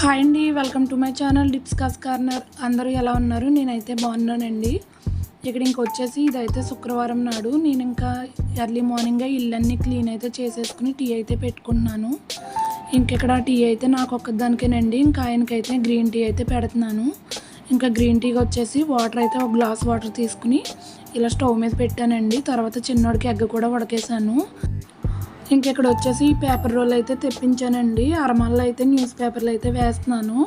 Hi అండి welcome to my channel డిప్స్ కాస్ కార్నర్. అందరూ ఎలా ఉన్నారు? నేనైతే బాగున్నానండి. ఇక్కడ ఇంకొచ్చేసి ఇదైతే శుక్రవారం నాడు. నేను ఇంకా ఎర్లీ మార్నింగే ఇల్లన్నీ క్లీన్ అయితే చేసేసుకుని టీ అయితే పెట్టుకున్నాను ఇంకెక్కడ టీ అయితే నాకు ఒక్కదానికేనండి. ఇంకా ఆయనకైతే గ్రీన్ టీ అయితే పెడుతున్నాను. ఇంకా గ్రీన్ టీకి వచ్చేసి వాటర్ అయితే ఒక గ్లాస్ వాటర్ తీసుకుని ఇలా స్టవ్ మీద పెట్టానండి. తర్వాత చిన్నోడికి ఎగ్గ కూడా ఉడకేసాను ఇంకెక్కడ వచ్చేసి పేపర్ రోల్ అయితే తెప్పించానండి. అరమల్లో అయితే న్యూస్ పేపర్లు అయితే వేస్తున్నాను.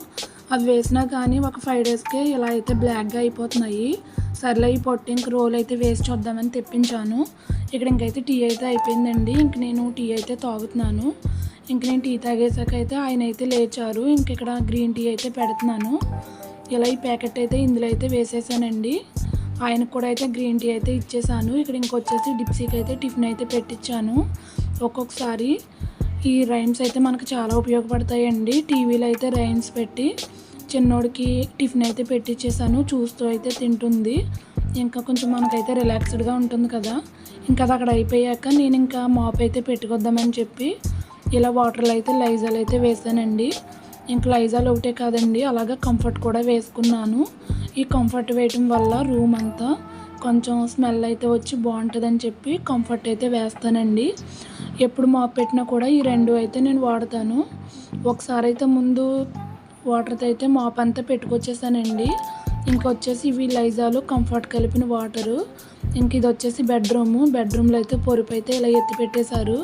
అవి వేసినా కానీ ఒక ఫైవ్ డేస్కే ఇలా అయితే బ్లాక్గా అయిపోతున్నాయి. సర్లే ఈ పొట్టి ఇంక రోల్ అయితే వేసి చూద్దామని తెప్పించాను. ఇక్కడ ఇంకైతే టీ అయితే అయిపోయిందండి. ఇంక నేను టీ అయితే తాగుతున్నాను. ఇంక నేను టీ తాగేసాక అయితే ఆయన అయితే లేచారు. ఇంక ఇక్కడ గ్రీన్ టీ అయితే పెడుతున్నాను. ఇలా ఈ ప్యాకెట్ అయితే ఇందులో అయితే వేసేసానండి. ఆయనకు కూడా అయితే గ్రీన్ టీ అయితే ఇచ్చేసాను. ఇక్కడ ఇంకొచ్చేసి డిప్సీకి అయితే టిఫిన్ అయితే పెట్టించాను ఒక్కొక్కసారి ఈ రైమ్స్ అయితే మనకు చాలా ఉపయోగపడతాయండి. టీవీలో అయితే రైమ్స్ పెట్టి చిన్నోడికి టిఫిన్ అయితే పెట్టించేసాను చూస్తూ అయితే తింటుంది. ఇంకా కొంచెం మనకైతే రిలాక్స్డ్గా ఉంటుంది కదా. ఇంకా అది అక్కడ అయిపోయాక నేను ఇంకా మాప్ అయితే పెట్టుకొద్దామని చెప్పి ఇలా వాటర్లో అయితే లైజాల్ అయితే వేసానండి. ఇంకా లైజాల్ ఒకటే కాదండి అలాగా కంఫర్ట్ కూడా వేసుకున్నాను. ఈ కంఫర్ట్ వేయటం వల్ల రూమ్ అంతా కొంచెం స్మెల్ అయితే వచ్చి బాగుంటుందని చెప్పి కంఫర్ట్ అయితే వేస్తానండి. ఎప్పుడు మాప్ పెట్టినా కూడా ఈ రెండు అయితే నేను వాడతాను. ఒకసారి అయితే ముందు వాటర్తో అయితే మాప్ అంతా పెట్టుకొచ్చేసానండి. ఇంకా వచ్చేసి ఇవి లైజాలు కంఫర్ట్ కలిపిన వాటరు ఇంక ఇది వచ్చేసి బెడ్రూము బెడ్రూమ్లో అయితే పొరుపు అయితే ఇలా ఎత్తి పెట్టేశారు.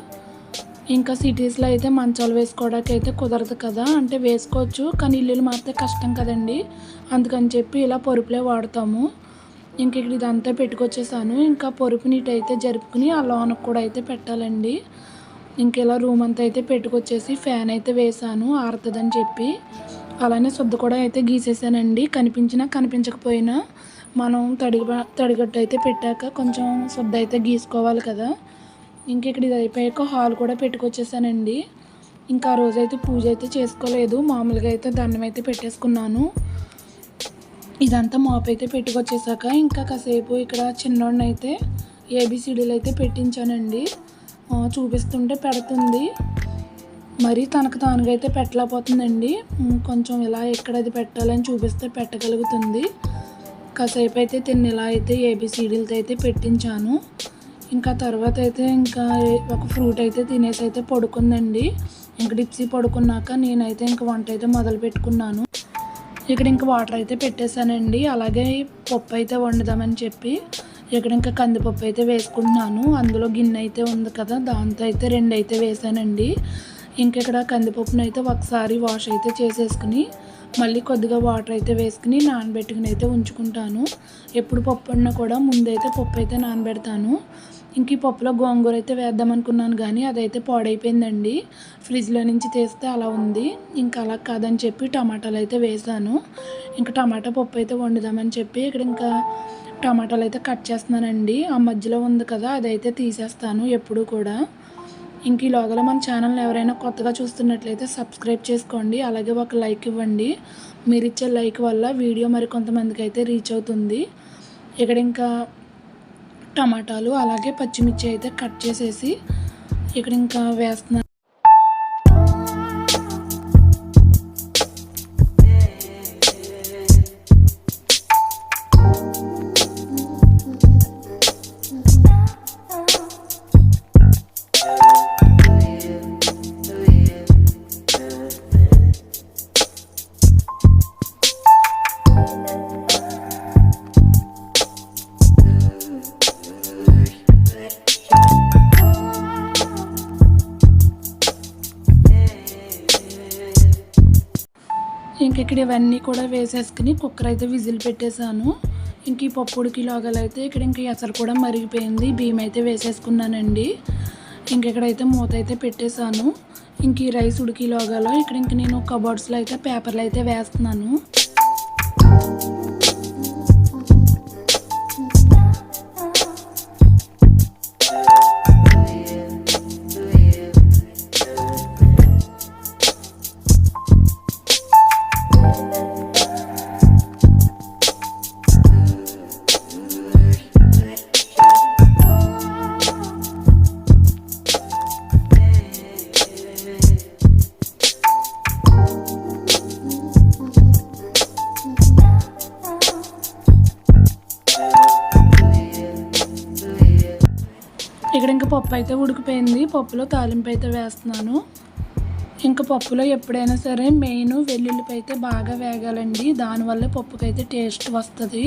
ఇంకా సిటీస్లో అయితే మంచాలు వేసుకోవడానికి అయితే కుదరదు కదా. అంటే వేసుకోవచ్చు కానీ ఇల్లులు మాత్రం కష్టం కదండి. అందుకని చెప్పి ఇలా పొరుపులే వాడతాము. ఇంక ఇక్కడ ఇదంతా పెట్టుకొచ్చేసాను. ఇంకా పొరుపు నీటి అయితే జరుపుకుని ఆ లోనకు కూడా అయితే పెట్టాలండి. ఇంక ఇలా రూమ్ అంతా అయితే పెట్టుకొచ్చేసి ఫ్యాన్ అయితే వేసాను ఆరుతుందని చెప్పి. అలానే శుద్ధ కూడా అయితే గీసేసానండి. కనిపించినా కనిపించకపోయినా మనం తడిగ తడిగట్టు అయితే పెట్టాక కొంచెం శుద్ధ అయితే గీసుకోవాలి కదా. ఇంక ఇక్కడ ఇది అయిపోయాక హాల్ కూడా పెట్టుకొచ్చేసానండి. ఇంకా ఆ రోజైతే పూజ అయితే చేసుకోలేదు. మామూలుగా అయితే దండం అయితే పెట్టేసుకున్నాను. ఇదంతా మాప్ అయితే పెట్టుకొచ్చేసాక ఇంకా కాసేపు ఇక్కడ చిన్నోడిని అయితే ఏబిసిడీలు అయితే పెట్టించానండి. చూపిస్తుంటే పెడుతుంది. మరి తనకు తానుగా అయితే పెట్టలేకపోతుందండి. కొంచెం ఇలా ఎక్కడది పెట్టాలని చూపిస్తే పెట్టగలుగుతుంది. కాసేపు అయితే తిన్న ఇలా అయితే ఏబిసిడీలతో అయితే పెట్టించాను. ఇంకా తర్వాత అయితే ఇంకా ఒక ఫ్రూట్ అయితే తినేసి అయితే పడుకుందండి. ఇంకా డిప్సీ పడుకున్నాక నేనైతే ఇంక వంట అయితే మొదలు పెట్టుకున్నాను. ఇక్కడ ఇంకా వాటర్ అయితే పెట్టేశానండి. అలాగే పప్పు అయితే వండుదామని చెప్పి ఇక్కడ ఇంకా కందిపప్పు అయితే వేసుకుంటున్నాను. అందులో గిన్నె అయితే ఉంది కదా దాంతో అయితే రెండు అయితే వేసానండి ఇంక ఇక్కడ కందిపప్పును అయితే ఒకసారి వాష్ అయితే చేసేసుకుని మళ్ళీ కొద్దిగా వాటర్ అయితే వేసుకుని నానబెట్టుకుని అయితే ఉంచుకుంటాను. ఎప్పుడు పప్పు వండినా కూడా ముందైతే పప్పు అయితే నానబెడతాను. ఇంక ఈ పప్పులో గోంగూర అయితే వేద్దాం అనుకున్నాను కానీ అదైతే పాడైపోయిందండి. ఫ్రిడ్జ్లో నుంచి తీస్తే అలా ఉంది. ఇంకా అలా కాదని చెప్పి టమాటాలు అయితే వేసాను. ఇంకా టమాటా పప్పు అయితే వండుదామని చెప్పి ఇక్కడ ఇంకా టమాటాలు అయితే కట్ చేస్తున్నానండి. ఆ మధ్యలో ఉంది కదా అదైతే తీసేస్తాను ఎప్పుడు కూడా. ఇంక ఈ లోగల మన ఛానల్ని ఎవరైనా కొత్తగా చూస్తున్నట్లయితే సబ్స్క్రైబ్ చేసుకోండి. అలాగే ఒక లైక్ ఇవ్వండి. మీరు ఇచ్చే లైక్ వల్ల వీడియో మరి కొంతమందికి అయితే రీచ్ అవుతుంది. ఇక్కడ ఇంకా టమాటాలు అలాగే పచ్చిమిర్చి అయితే కట్ చేసేసి ఇక్కడ ఇంకా వేస్తున్నాను ఇంక ఇక్కడ ఇవన్నీ కూడా వేసేసుకుని కుక్కర్ అయితే విజిల్ పెట్టేశాను. ఇంక ఈ పప్పు లోగలైతే అయితే ఇక్కడ ఇంక ఎసరు కూడా మరిగిపోయింది. బియ్యం అయితే వేసేసుకున్నానండి. ఇంక ఇక్కడైతే మూత అయితే పెట్టేశాను. ఇంక ఈ రైస్ ఉడికి లోగాలో ఇక్కడ ఇంక నేను కబోర్డ్స్లో అయితే పేపర్లు అయితే వేస్తున్నాను. ఇక్కడ ఇంకా పప్పు అయితే ఉడికిపోయింది. పప్పులో తాలింపు అయితే వేస్తున్నాను. ఇంకా పప్పులో ఎప్పుడైనా సరే మెయిన్ వెల్లుల్లిపై అయితే బాగా వేగాలండి. దానివల్లే పప్పుకైతే టేస్ట్ వస్తుంది.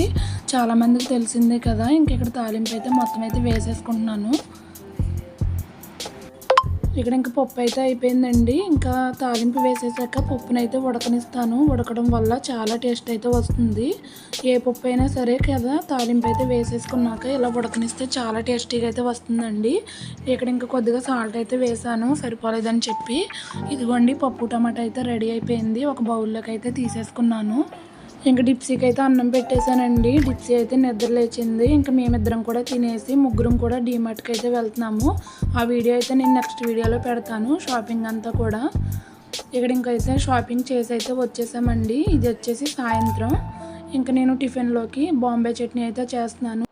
చాలామందికి తెలిసిందే కదా ఇంక ఇక్కడ తాలింపు అయితే మొత్తం అయితే వేసేసుకుంటున్నాను. ఇక్కడ ఇంకా పప్పు అయితే అయిపోయిందండి. ఇంకా తాలింపు వేసేసాక పప్పునైతే ఉడకనిస్తాను. ఉడకడం వల్ల చాలా టేస్ట్ అయితే వస్తుంది. ఏ పప్పు అయినా సరే కదా తాలింపు అయితే వేసేసుకున్నాక ఇలా ఉడకనిస్తే చాలా టేస్టీగా అయితే వస్తుందండి. ఇక్కడ ఇంకా కొద్దిగా సాల్ట్ అయితే వేసాను సరిపోలేదని చెప్పి. ఇదిగోండి పప్పు టమాటా అయితే రెడీ అయిపోయింది. ఒక బౌల్లోకి అయితే తీసేసుకున్నాను. ఇంకా డిప్సీకి అయితే అన్నం పెట్టేశానండి. డిప్సీ అయితే నిద్ర లేచింది. ఇంకా మేమిద్దరం కూడా తినేసి ముగ్గురం కూడా డీమార్ట్కి అయితే వెళ్తున్నాము. ఆ వీడియో అయితే నేను నెక్స్ట్ వీడియోలో పెడతాను షాపింగ్ అంతా కూడా. ఇక్కడ ఇంకైతే షాపింగ్ చేసి అయితే వచ్చేసామండి. ఇది వచ్చేసి సాయంత్రం. ఇంకా నేను టిఫిన్లోకి బాంబే చట్నీ అయితే చేస్తున్నాను.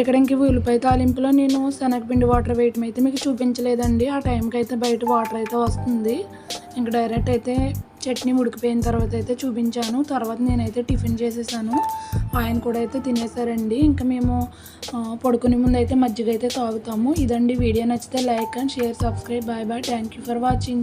ఇక్కడ ఇంక ఉల్లిపాయ తాలింపులో నేను శనగపిండి వాటర్ వేయటం అయితే మీకు చూపించలేదండి. ఆ టైంకి అయితే బయట వాటర్ అయితే వస్తుంది. ఇంకా డైరెక్ట్ అయితే చట్నీ ఉడికిపోయిన తర్వాత అయితే చూపించాను. తర్వాత నేనైతే టిఫిన్ చేసేసాను. ఆయన కూడా అయితే తినేసారండి. ఇంకా మేము పడుకునే ముందు అయితే మజ్జిగ అయితే తాగుతాము. ఇదండి. వీడియో నచ్చితే like and share subscribe. Bye bye. Thank you for watching.